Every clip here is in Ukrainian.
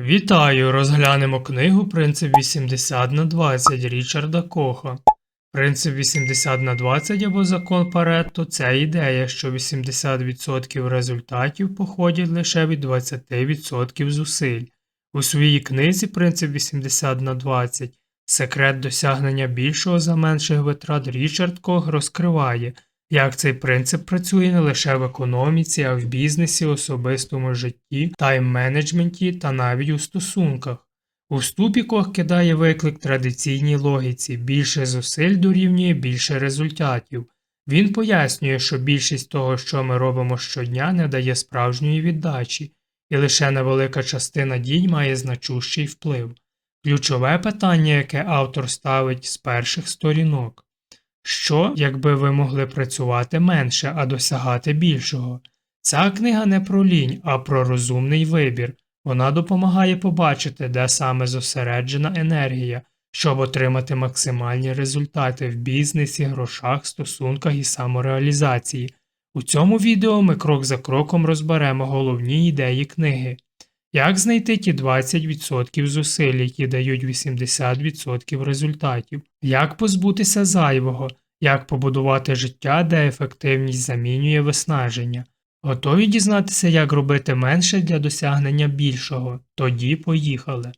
Вітаю! Розглянемо книгу Принцип 80 на 20 Річарда Коха. Принцип 80 на 20 або закон Паретто – це ідея, що 80% результатів походять лише від 20% зусиль. У своїй книзі Принцип 80 на 20 секрет досягнення більшого за менших витрат Річард Кох розкриває, як цей принцип працює не лише в економіці, а в бізнесі, особистому житті, тайм-менеджменті та навіть у стосунках. У вступі Кох кидає виклик традиційній логіці більше зусиль дорівнює більше результатів. Він пояснює, що більшість того, що ми робимо щодня, не дає справжньої віддачі, і лише невелика частина дій має значущий вплив. Ключове питання, яке автор ставить з перших сторінок. Що, якби ви могли працювати менше, а досягати більшого? Ця книга не про лінь, а про розумний вибір. Вона допомагає побачити, де саме зосереджена енергія, щоб отримати максимальні результати в бізнесі, грошах, стосунках і самореалізації. У цьому відео ми крок за кроком розберемо головні ідеї книги. Як знайти ті 20% зусиль, які дають 80% результатів, як позбутися зайвого, як побудувати життя, де ефективність замінює виснаження. Готові дізнатися, як робити менше для досягнення більшого? Тоді поїхали.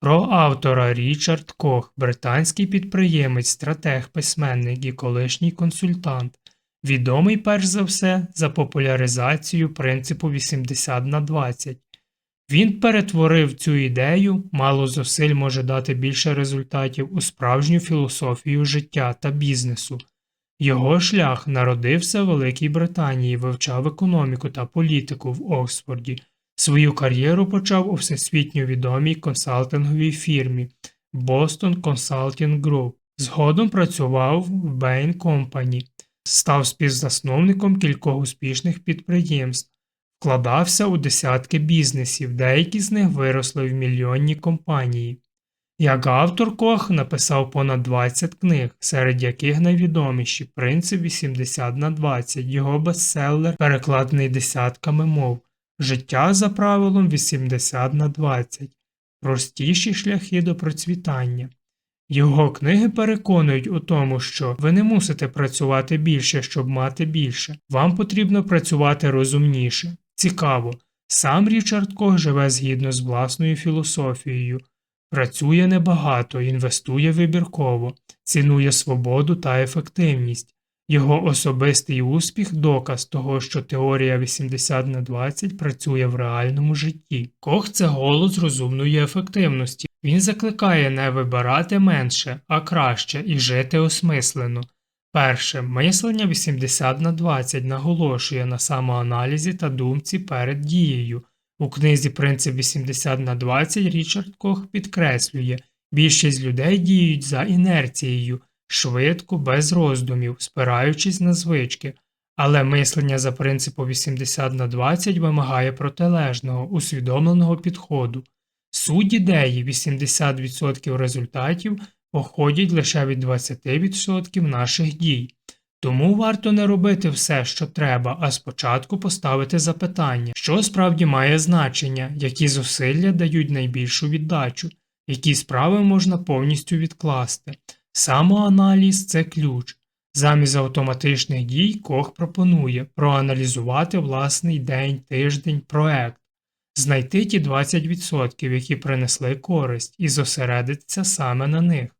Про автора Річард Кох, британський підприємець, стратег, письменник і колишній консультант, відомий перш за все за популяризацію принципу 80 на 20. Він перетворив цю ідею, мало зусиль може дати більше результатів у справжню філософію життя та бізнесу. Його шлях народився в Великій Британії, вивчав економіку та політику в Оксфорді. Свою кар'єру почав у всесвітньо відомій консалтинговій фірмі Boston Consulting Group. Згодом працював в Bain Company, став співзасновником кількох успішних підприємств, вкладався у десятки бізнесів, деякі з них виросли в мільйонні компанії. Як автор Кох написав понад 20 книг, серед яких найвідоміші Принцип 80 на 20, його бестселер, перекладений десятками мов, Життя за правилом 80 на 20, простіші шляхи до процвітання. Його книги переконують у тому, що ви не мусите працювати більше, щоб мати більше, вам потрібно працювати розумніше. Цікаво, сам Річард Кох живе згідно з власною філософією. Працює небагато, інвестує вибірково, цінує свободу та ефективність. Його особистий успіх доказ того, що теорія 80 на 20 працює в реальному житті. Кох це голос розумної ефективності. Він закликає не вибирати менше, а краще і жити осмислено. Перше, мислення 80 на 20 наголошує на самоаналізі та думці перед дією. У книзі Принцип 80 на 20 Річард Кох підкреслює, більшість людей діють за інерцією, швидко, без роздумів, спираючись на звички, але мислення за принципом 80 на 20 вимагає протилежного, усвідомленого підходу. Суть ідеї 80% результатів походять лише від 20% наших дій. Тому варто не робити все, що треба, а спочатку поставити запитання, що справді має значення, які зусилля дають найбільшу віддачу, які справи можна повністю відкласти. Самоаналіз це ключ. Замість автоматичних дій Кох пропонує проаналізувати власний день, тиждень, проект, знайти ті 20%, які принесли користь, і зосередитися саме на них,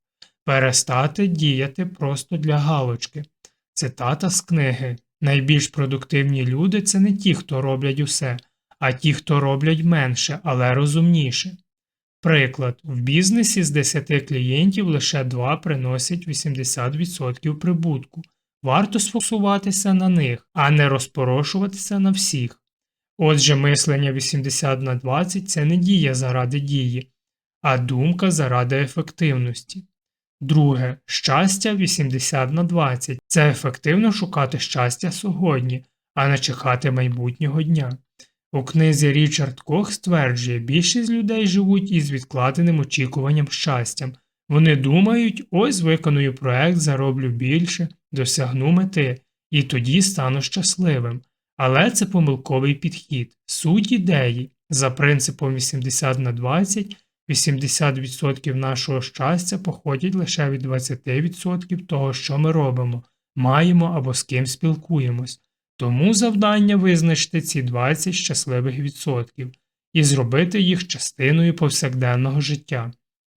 перестати діяти просто для галочки. Цитата з книги Найбільш продуктивні люди це не ті, хто роблять усе, а ті, хто роблять менше, але розумніше. Приклад, в бізнесі з 10 клієнтів лише 2 приносять 80% прибутку. Варто сфокусуватися на них, а не розпорошуватися на всіх. Отже, мислення 80 на 20 це не дія заради дії, а думка заради ефективності. Друге, щастя 80 на 20 це ефективно шукати щастя сьогодні, а не чекати майбутнього дня. У книзі Річард Кох стверджує, більшість людей живуть із відкладеним очікуванням щастям. Вони думають, ось виконую проект, зароблю більше, досягну мети, і тоді стану щасливим. Але це помилковий підхід. Суть ідеї За принципом 80 на 20, 80% нашого щастя походять лише від 20% того, що ми робимо, маємо або з ким спілкуємось. Тому завдання визначити ці 20 щасливих відсотків і зробити їх частиною повсякденного життя.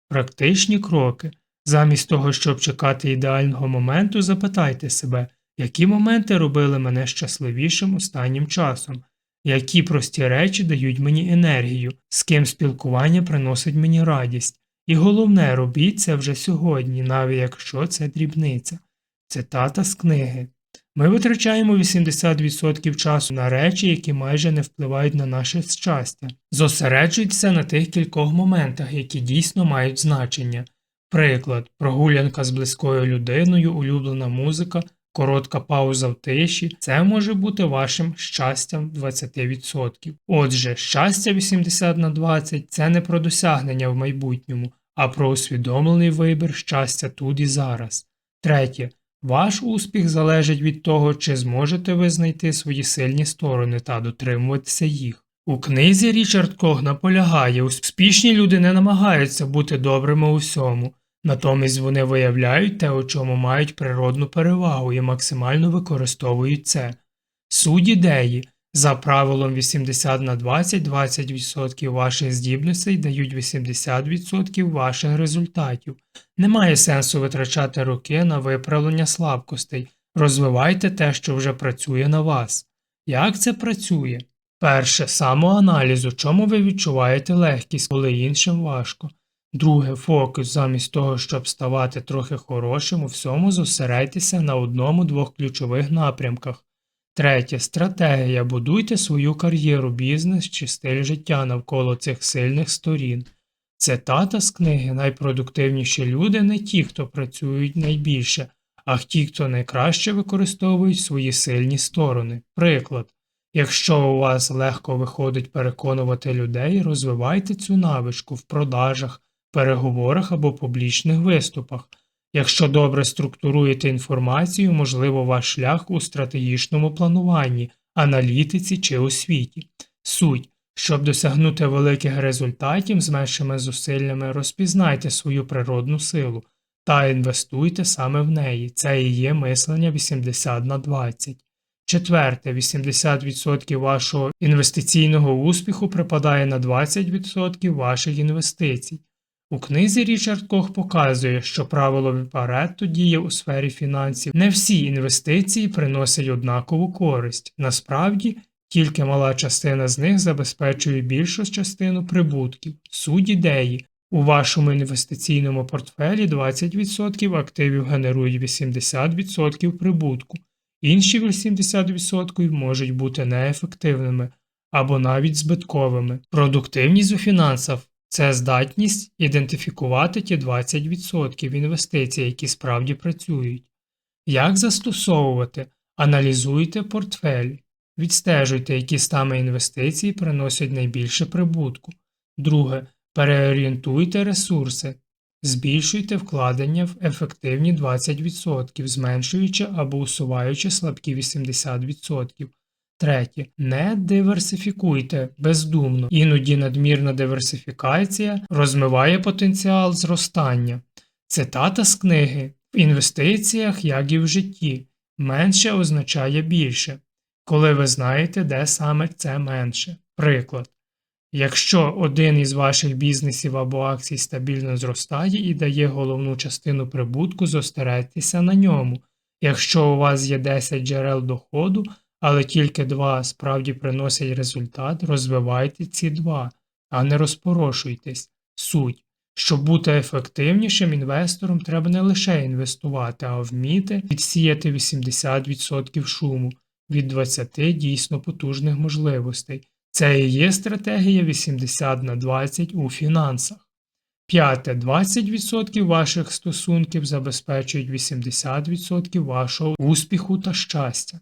Практичні кроки. Замість того, щоб чекати ідеального моменту, запитайте себе, які моменти робили мене щасливішим останнім часом, які прості речі дають мені енергію, з ким спілкування приносить мені радість. І головне, робіть це вже сьогодні, навіть якщо це дрібниця. Цитата з книги. Ми витрачаємо 80% часу на речі, які майже не впливають на наше щастя. Зосереджуйтеся на тих кількох моментах, які дійсно мають значення. Приклад, прогулянка з близькою людиною, улюблена музика, коротка пауза в тиші це може бути вашим щастям 20%. Отже, щастя 80 на 20 це не про досягнення в майбутньому, а про усвідомлений вибір щастя тут і зараз. Третє. Ваш успіх залежить від того, чи зможете ви знайти свої сильні сторони та дотримуватися їх. У книзі Річард Кох наполягає, успішні люди не намагаються бути добрими у всьому, натомість вони виявляють те, у чому мають природну перевагу і максимально використовують це. Суть ідеї за правилом 80 на 20 20% ваших здібностей дають 80% ваших результатів. Немає сенсу витрачати роки на виправлення слабкостей, розвивайте те, що вже працює на вас. Як це працює? Перше самоаналіз, у чому ви відчуваєте легкість, коли іншим важко. Друге фокус, замість того, щоб ставати трохи хорошим, у всьому зосередьтеся на одному-двох ключових напрямках. Третє стратегія. Будуйте свою кар'єру, бізнес чи стиль життя навколо цих сильних сторін. Цитата з книги найпродуктивніші люди не ті, хто працюють найбільше, а ті, хто найкраще використовують свої сильні сторони. Приклад. Якщо у вас легко виходить переконувати людей, розвивайте цю навичку в продажах, переговорах або публічних виступах. Якщо добре структуруєте інформацію, можливо, ваш шлях у стратегічному плануванні, аналітиці чи освіті. Суть, щоб досягнути великих результатів з меншими зусиллями, розпізнайте свою природну силу та інвестуйте саме в неї. Це і є мислення 80 на 20. Четверте, 80% вашого інвестиційного успіху припадає на 20% ваших інвестицій. У книзі Річард Кох показує, що правило Паретто діє у сфері фінансів. Не всі інвестиції приносять однакову користь. Насправді, тільки мала частина з них забезпечує більшу частину прибутків. Суть ідеї. У вашому інвестиційному портфелі 20% активів генерують 80% прибутку, інші 80% можуть бути неефективними або навіть збитковими. Продуктивність у фінансах це здатність ідентифікувати ті 20% інвестицій, які справді працюють. Як застосовувати? Аналізуйте портфель, відстежуйте, які саме інвестиції приносять найбільше прибутку. Друге. Переорієнтуйте ресурси, збільшуйте вкладення в ефективні 20%, зменшуючи або усуваючи слабкі 80%. Третє. Не диверсифікуйте бездумно. Іноді надмірна диверсифікація розмиває потенціал зростання. Цитата з книги В інвестиціях, як і в житті, менше означає більше, коли ви знаєте, де саме це менше. Приклад. Якщо один із ваших бізнесів або акцій стабільно зростає і дає головну частину прибутку, зосередьтеся на ньому. Якщо у вас є 10 джерел доходу, але тільки два справді приносять результат, розвивайте ці два, а не розпорошуйтесь. Суть. Щоб бути ефективнішим інвестором, треба не лише інвестувати, а вміти відсіяти 80% шуму від 20 дійсно потужних можливостей. Це і є стратегія 80 на 20 у фінансах. П'яте 20% ваших стосунків забезпечують 80% вашого успіху та щастя.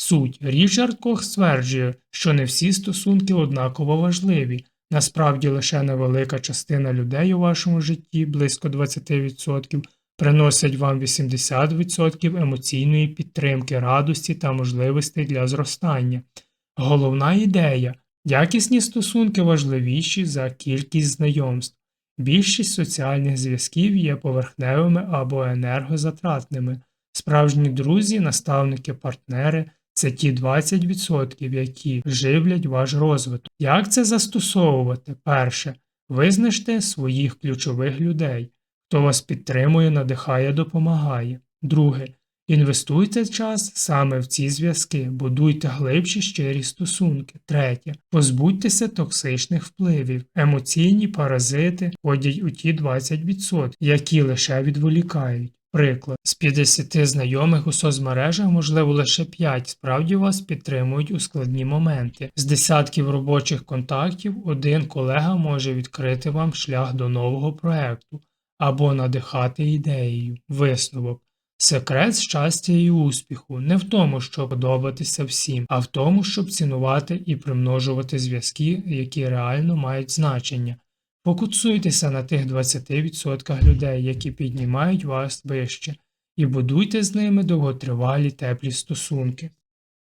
Суть Річард Кох стверджує, що не всі стосунки однаково важливі. Насправді лише невелика частина людей у вашому житті, близько 20%, приносять вам 80% емоційної підтримки, радості та можливостей для зростання. Головна ідея Якісні стосунки важливіші за кількість знайомств. Більшість соціальних зв'язків є поверхневими або енергозатратними. Справжні друзі, наставники, партнери це ті 20%, які живлять ваш розвиток. Як це застосовувати? Перше. Визначте своїх ключових людей, хто вас підтримує, надихає, допомагає. Друге. Інвестуйте час саме в ці зв'язки, будуйте глибші щирі стосунки. Третє. Позбудьтеся токсичних впливів. Емоційні паразити ходять у ті 20%, які лише відволікають. Приклад, з 50 знайомих у соцмережах, можливо, лише 5 справді вас підтримують у складні моменти. З десятків робочих контактів один колега може відкрити вам шлях до нового проекту або надихати ідеєю. Висновок. Секрет щастя і успіху не в тому, щоб подобатися всім, а в тому, щоб цінувати і примножувати зв'язки, які реально мають значення. Фокусуйтеся на тих 20% людей, які піднімають вас вище, і будуйте з ними довготривалі теплі стосунки.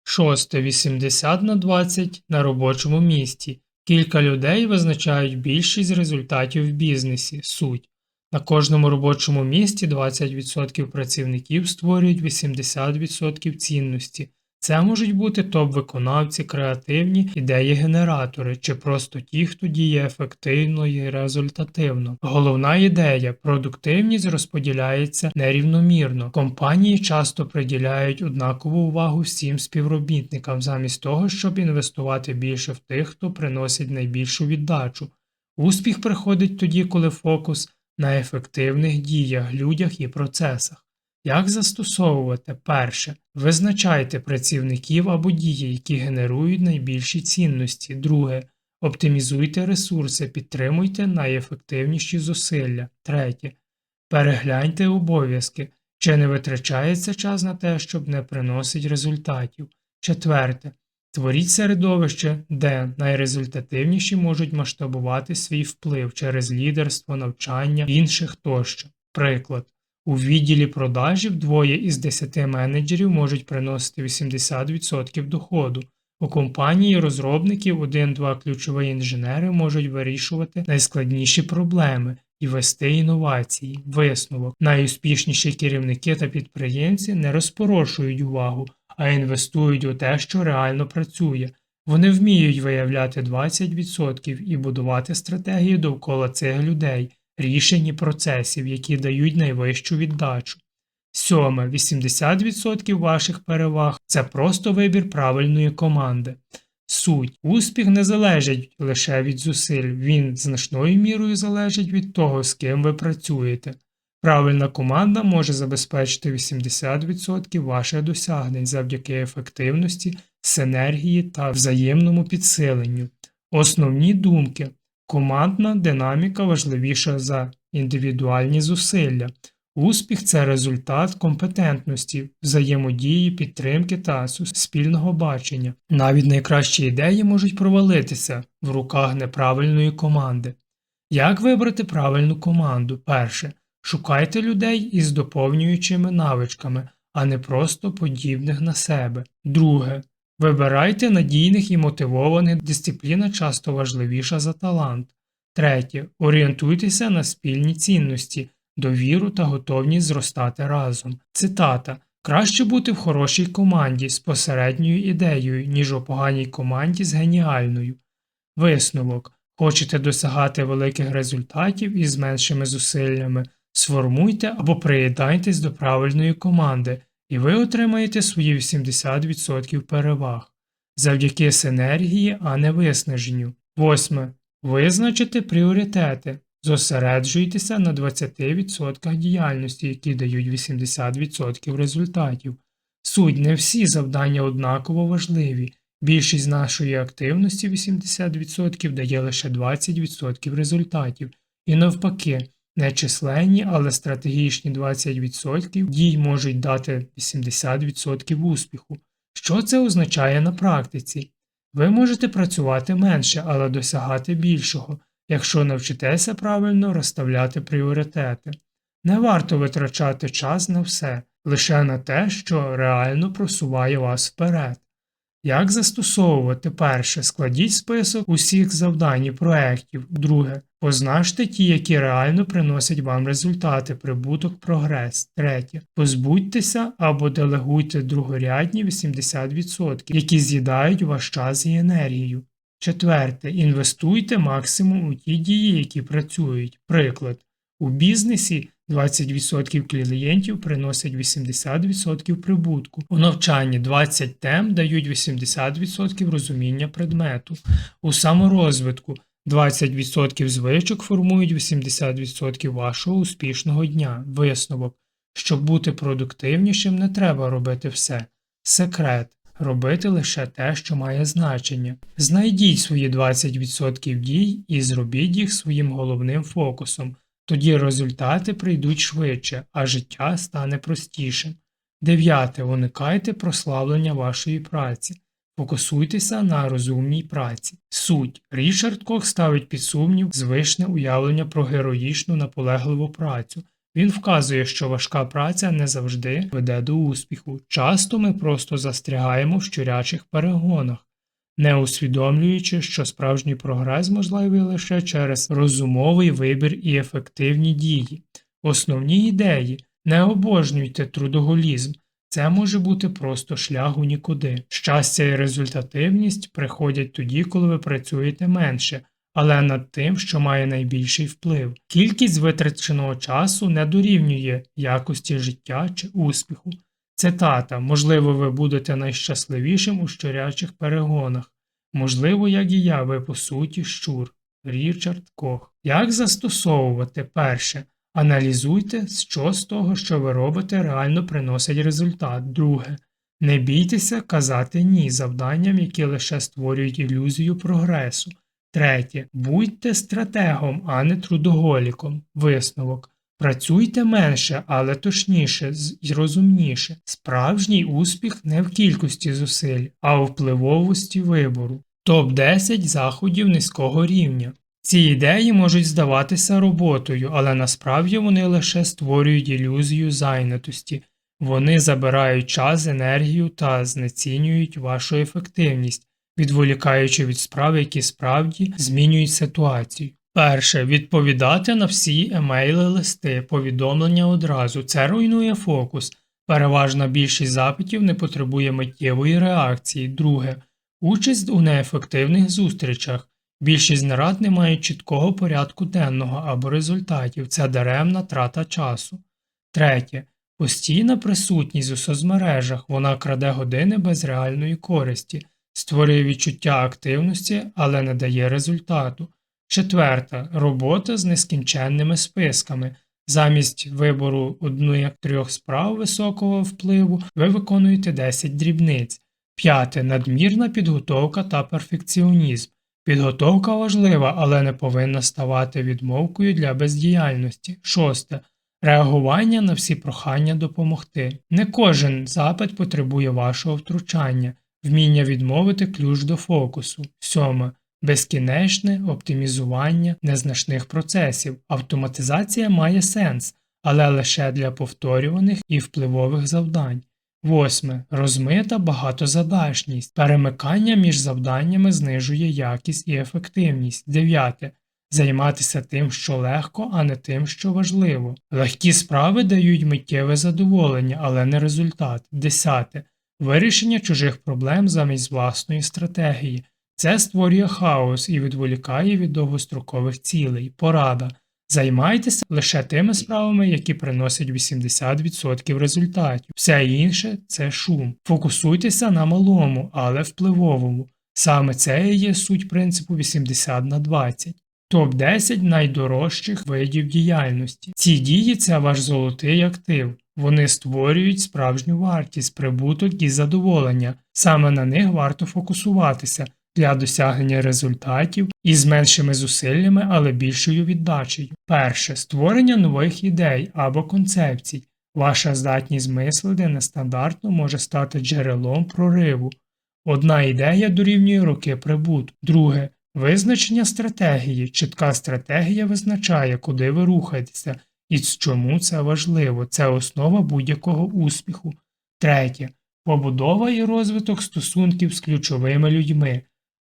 Шосте 80 на 20 на робочому місці. Кілька людей визначають більшість результатів в бізнесі, суть. На кожному робочому місці 20% працівників створюють 80% цінності. Це можуть бути топ-виконавці, креативні ідеї-генератори чи просто ті, хто діє ефективно і результативно. Головна ідея продуктивність розподіляється нерівномірно. Компанії часто приділяють однакову увагу всім співробітникам, замість того, щоб інвестувати більше в тих, хто приносить найбільшу віддачу. Успіх приходить тоді, коли фокус на ефективних діях, людях і процесах. Як застосовувати? Перше. Визначайте працівників або дії, які генерують найбільші цінності. Друге. Оптимізуйте ресурси, підтримуйте найефективніші зусилля. Третє. Перегляньте обов'язки. Чи не витрачається час на те, щоб не приносить результатів. Четверте. Творіть середовище, де найрезультативніші можуть масштабувати свій вплив через лідерство, навчання інших тощо. Приклад. У відділі продажів двоє із 10 менеджерів можуть приносити 80% доходу. У компанії розробників один-два ключові інженери можуть вирішувати найскладніші проблеми і вести інновації, висновок. Найуспішніші керівники та підприємці не розпорошують увагу, а інвестують у те, що реально працює. Вони вміють виявляти 20% і будувати стратегії довкола цих людей рішень і процесів, які дають найвищу віддачу. Сьоме 80% ваших переваг це просто вибір правильної команди. Суть успіх не залежить лише від зусиль, він значною мірою залежить від того, з ким ви працюєте. Правильна команда може забезпечити 80% ваших досягнень завдяки ефективності, синергії та взаємному підсиленню. Основні думки Командна динаміка важливіша за індивідуальні зусилля. Успіх це результат компетентності, взаємодії, підтримки та суспільного бачення. Навіть найкращі ідеї можуть провалитися в руках неправильної команди. Як вибрати правильну команду? Перше. Шукайте людей із доповнюючими навичками, а не просто подібних на себе. Друге. Вибирайте надійних і мотивованих, дисципліна часто важливіша за талант. Третє. Орієнтуйтеся на спільні цінності, довіру та готовність зростати разом. Цитата Краще бути в хорошій команді з посередньою ідеєю, ніж у поганій команді з геніальною. Висновок Хочете досягати великих результатів із меншими зусиллями, сформуйте або приєднайтесь до правильної команди і ви отримаєте свої 80% переваг завдяки синергії, а не виснаженню. Восьме. Визначити пріоритети. Зосереджуйтеся на 20% діяльності, які дають 80% результатів. Суть не всі завдання однаково важливі. Більшість нашої активності 80% дає лише 20% результатів, і навпаки, Нечисленні, але стратегічні 20% дій можуть дати 80% успіху. Що це означає на практиці? Ви можете працювати менше, але досягати більшого, якщо навчитеся правильно розставляти пріоритети. Не варто витрачати час на все, лише на те, що реально просуває вас вперед. Як застосовувати? Перше. Складіть список усіх завдань і проєктів. Друге. Позначте ті, які реально приносять вам результати, прибуток, прогрес. Третє. Позбудьтеся або делегуйте другорядні 80%, які з'їдають ваш час і енергію. Четверте. Інвестуйте максимум у ті дії, які працюють. Приклад. У бізнесі 20% клієнтів приносять 80% прибутку. У навчанні 20 тем дають 80% розуміння предмету. У саморозвитку 20% звичок формують 80% вашого успішного дня. Висновок. Щоб бути продуктивнішим, не треба робити все. Секрет. Робити лише те, що має значення. Знайдіть свої 20% дій і зробіть їх своїм головним фокусом. Тоді результати прийдуть швидше, а життя стане простішим. Дев'яте. Уникайте прославлення вашої праці. Фокусуйтеся на розумній праці. Суть. Річард Кох ставить під сумнів звичне уявлення про героїчну наполегливу працю. Він вказує, що важка праця не завжди веде до успіху. Часто ми просто застрягаємо в щурячих перегонах, не усвідомлюючи, що справжній прогрес можливий лише через розумовий вибір і ефективні дії. Основні ідеї не обожнюйте трудоголізм. Це може бути просто шлях у нікуди. Щастя і результативність приходять тоді, коли ви працюєте менше, але над тим, що має найбільший вплив. Кількість витраченого часу не дорівнює якості життя чи успіху. Цитата можливо, ви будете найщасливішим у щурячих перегонах. Можливо, як і я, ви по суті щур. Річард Кох. Як застосовувати перше? Аналізуйте, що з того, що ви робите, реально приносить результат. Друге. Не бійтеся казати ні завданням, які лише створюють ілюзію прогресу. Третє. Будьте стратегом, а не трудоголіком. Висновок. Працюйте менше, але точніше і розумніше. Справжній успіх не в кількості зусиль, а у впливовості вибору. Топ 10 заходів низького рівня. Ці ідеї можуть здаватися роботою, але насправді вони лише створюють ілюзію зайнятості. Вони забирають час, енергію та знецінюють вашу ефективність, відволікаючи від справ, які справді змінюють ситуацію. Перше. Відповідати на всі емейли листи, повідомлення одразу. Це руйнує фокус. Переважна більшість запитів не потребує миттєвої реакції. Друге. Участь у неефективних зустрічах. Більшість нарад не мають чіткого порядку денного або результатів. Це даремна трата часу. Третє. Постійна присутність у соцмережах. Вона краде години без реальної користі, створює відчуття активності, але не дає результату. Четверта робота з нескінченними списками. Замість вибору одної трьох справ високого впливу ви виконуєте 10 дрібниць. П'яте надмірна підготовка та перфекціонізм. Підготовка важлива, але не повинна ставати відмовкою для бездіяльності. Шосте. Реагування на всі прохання допомогти. Не кожен запит потребує вашого втручання, вміння відмовити ключ до фокусу. Сьоме безкінечне оптимізування незначних процесів. Автоматизація має сенс, але лише для повторюваних і впливових завдань. Восьме. Розмита багатозадачність. Перемикання між завданнями знижує якість і ефективність. Дев'яте. Займатися тим, що легко, а не тим, що важливо. Легкі справи дають миттєве задоволення, але не результат. Десяте. Вирішення чужих проблем замість власної стратегії. Це створює хаос і відволікає від довгострокових цілей. Порада. Займайтеся лише тими справами, які приносять 80% результатів. Все інше це шум. Фокусуйтеся на малому, але впливовому. Саме це і є суть принципу 80 на 20. Топ 10 найдорожчих видів діяльності. Ці дії це ваш золотий актив. Вони створюють справжню вартість, прибуток і задоволення. Саме на них варто фокусуватися для досягнення результатів із меншими зусиллями, але більшою віддачею. Перше створення нових ідей або концепцій. Ваша здатність мислити нестандартно може стати джерелом прориву. Одна ідея дорівнює роки прибутку. Друге визначення стратегії. Чітка стратегія визначає, куди ви рухаєтеся і чому це важливо. Це основа будь-якого успіху. Третє побудова і розвиток стосунків з ключовими людьми,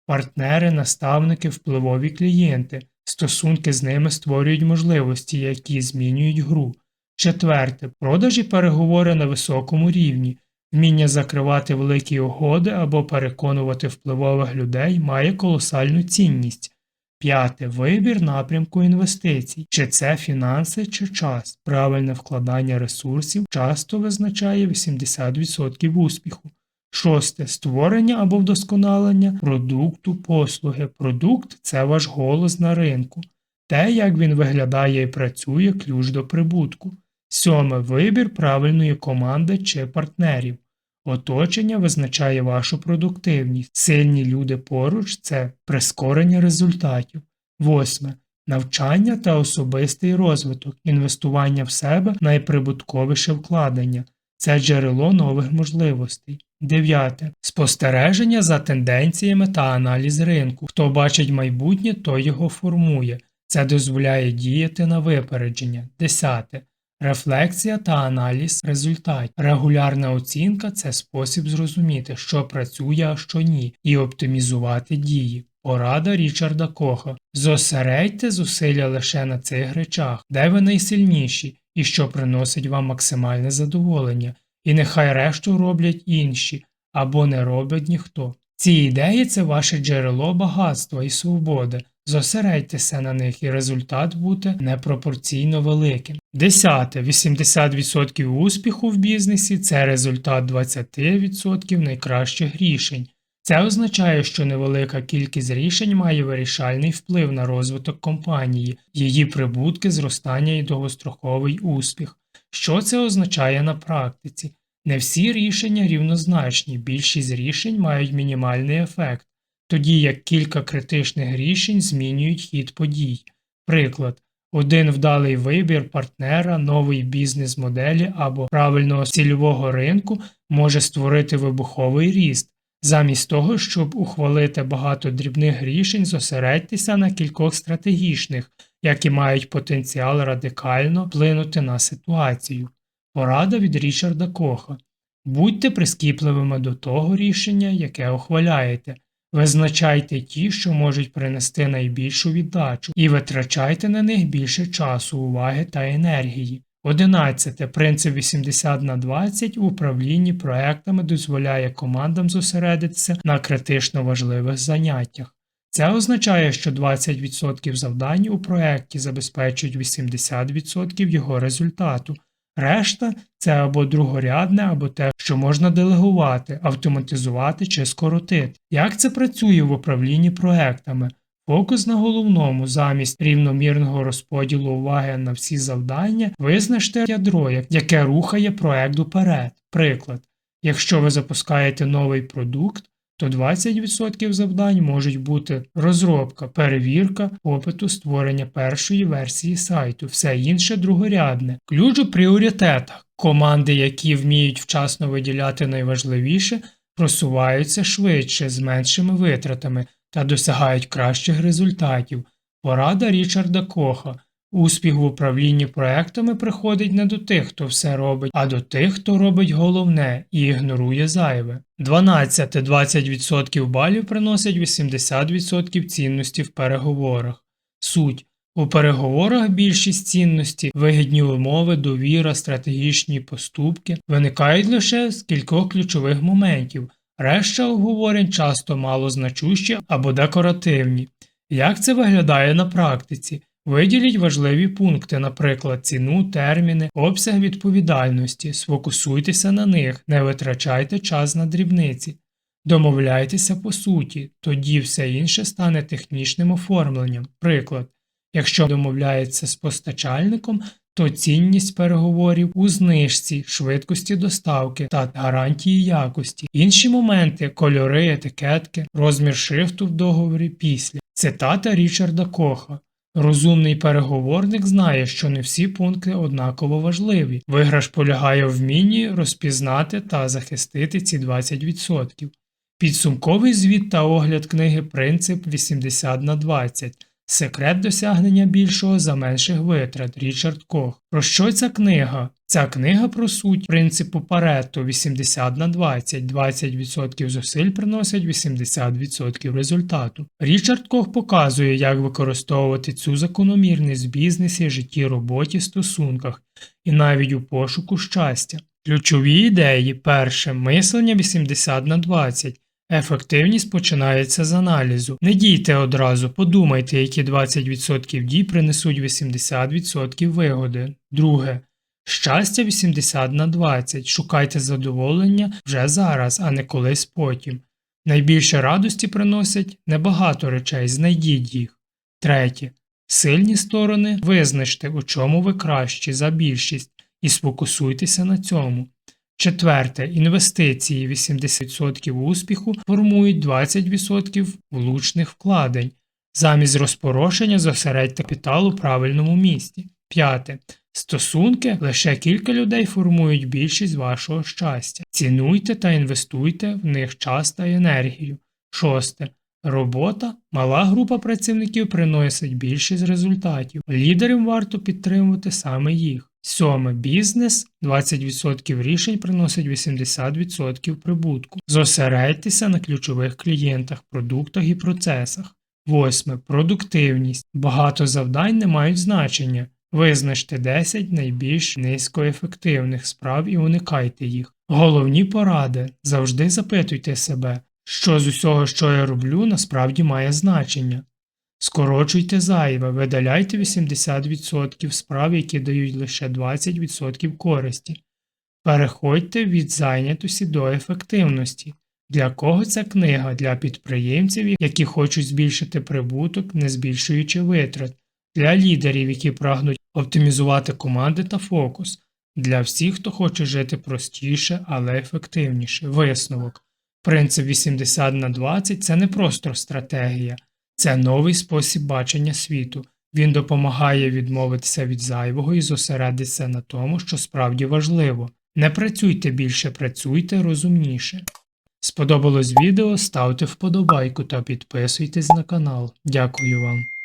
партнери, наставники, впливові клієнти. Стосунки з ними створюють можливості, які змінюють гру. Четверте продажі переговори на високому рівні. Вміння закривати великі угоди або переконувати впливових людей має колосальну цінність. П'яте вибір напрямку інвестицій. Чи це фінанси, чи час. Правильне вкладання ресурсів часто визначає 80% успіху. Шосте створення або вдосконалення продукту, послуги. Продукт це ваш голос на ринку. Те, як він виглядає і працює, ключ до прибутку. Сьоме вибір правильної команди чи партнерів. Оточення визначає вашу продуктивність. Сильні люди поруч це прискорення результатів. Восьме. Навчання та особистий розвиток, інвестування в себе найприбутковіше вкладення. Це джерело нових можливостей. Дев'яте. Спостереження за тенденціями та аналіз ринку. Хто бачить майбутнє, той його формує. Це дозволяє діяти на випередження. Десяте. Рефлексія та аналіз результатів. Регулярна оцінка це спосіб зрозуміти, що працює, а що ні, і оптимізувати дії. Порада Річарда Коха. Зосередьте зусилля лише на цих речах, де ви найсильніші і що приносить вам максимальне задоволення, і нехай решту роблять інші або не робить ніхто. Ці ідеї це ваше джерело багатства і свободи. Зосередьтеся на них, і результат буде непропорційно великим. Десяте. 80% успіху в бізнесі це результат 20% найкращих рішень. Це означає, що невелика кількість рішень має вирішальний вплив на розвиток компанії, її прибутки, зростання і довгостроковий успіх. Що це означає на практиці? Не всі рішення рівнозначні, більшість рішень мають мінімальний ефект, тоді як кілька критичних рішень змінюють хід подій. Приклад, один вдалий вибір партнера, нової бізнес-моделі або правильного цільового ринку може створити вибуховий ріст. Замість того, щоб ухвалити багато дрібних рішень, зосередьтеся на кількох стратегічних, які мають потенціал радикально вплинути на ситуацію. Порада від Річарда Коха. Будьте прискіпливими до того рішення, яке ухваляєте. Визначайте ті, що можуть принести найбільшу віддачу, і витрачайте на них більше часу, уваги та енергії. 11. Принцип 80 на 20 у управлінні проектами дозволяє командам зосередитися на критично важливих заняттях. Це означає, що 20% завдань у проєкті забезпечують 80% його результату. Решта це або другорядне, або те, що можна делегувати, автоматизувати чи скоротити. Як це працює в управлінні проектами? Фокус на головному замість рівномірного розподілу уваги на всі завдання визначте ядро, яке рухає проект уперед. Приклад, якщо ви запускаєте новий продукт, то 20% завдань можуть бути розробка, перевірка, попиту, створення першої версії сайту, все інше другорядне. Ключ у пріоритетах. Команди, які вміють вчасно виділяти найважливіше, просуваються швидше з меншими витратами та досягають кращих результатів. Порада Річарда Коха. Успіх в управлінні проектами приходить не до тих, хто все робить, а до тих, хто робить головне і ігнорує зайве. 12. 20% балів приносять 80% цінності в переговорах. Суть. У переговорах більшість цінності, вигідні умови, довіра, стратегічні поступки виникають лише з кількох ключових моментів. Решта обговорень часто малозначущі або декоративні. Як це виглядає на практиці? Виділіть важливі пункти, наприклад, ціну, терміни, обсяг відповідальності, сфокусуйтеся на них, не витрачайте час на дрібниці, домовляйтеся по суті, тоді все інше стане технічним оформленням. Приклад, якщо домовляється з постачальником, то цінність переговорів у знижці, швидкості доставки та гарантії якості. Інші моменти кольори, етикетки, розмір шрифту в договорі після. Цитата Річарда Коха. Розумний переговорник знає, що не всі пункти однаково важливі. Виграш полягає в вмінні розпізнати та захистити ці 20%. Підсумковий звіт та огляд книги Принцип 80 на 20. Секрет досягнення більшого за менших витрат Річард Кох. Про що ця книга? Ця книга про суть принципу Паретто 80 на 20. 20% зусиль приносять 80% результату. Річард Кох показує, як використовувати цю закономірність в бізнесі, житті, роботі, стосунках і навіть у пошуку щастя. Ключові ідеї. Перше. Мислення 80 на 20. Ефективність починається з аналізу. Не дійте одразу, подумайте, які 20% дій принесуть 80% вигоди. Друге. Щастя 80 на 20. Шукайте задоволення вже зараз, а не колись потім. Найбільше радості приносять небагато речей, знайдіть їх. Третє. Сильні сторони визначте, у чому ви кращі за більшість, і сфокусуйтеся на цьому. Четверте. Інвестиції 80% успіху формують 20% влучних вкладень. Замість розпорошення зосередьте капітал у правильному місці. П'яте. Стосунки лише кілька людей формують більшість вашого щастя. Цінуйте та інвестуйте в них час та енергію. Шосте. Робота, мала група працівників приносить більшість результатів. Лідерам варто підтримувати саме їх. Сьоме. Бізнес 20% рішень приносить 80% прибутку. Зосередьтеся на ключових клієнтах, продуктах і процесах. Восьме. Продуктивність. Багато завдань не мають значення. Визначте 10 найбільш низькоефективних справ і уникайте їх. Головні поради завжди запитуйте себе, що з усього, що я роблю, насправді має значення. Скорочуйте зайве, видаляйте 80% справ, які дають лише 20% користі. Переходьте від зайнятості до ефективності. Для кого ця книга? Для підприємців, які хочуть збільшити прибуток, не збільшуючи витрат, для лідерів, які прагнуть оптимізувати команди та фокус, для всіх, хто хоче жити простіше, але ефективніше. Висновок. Принцип 80 на 20 це не просто стратегія, це новий спосіб бачення світу. Він допомагає відмовитися від зайвого і зосередитися на тому, що справді важливо. Не працюйте більше, працюйте розумніше. Сподобалось відео, ставте вподобайку та підписуйтесь на канал. Дякую вам.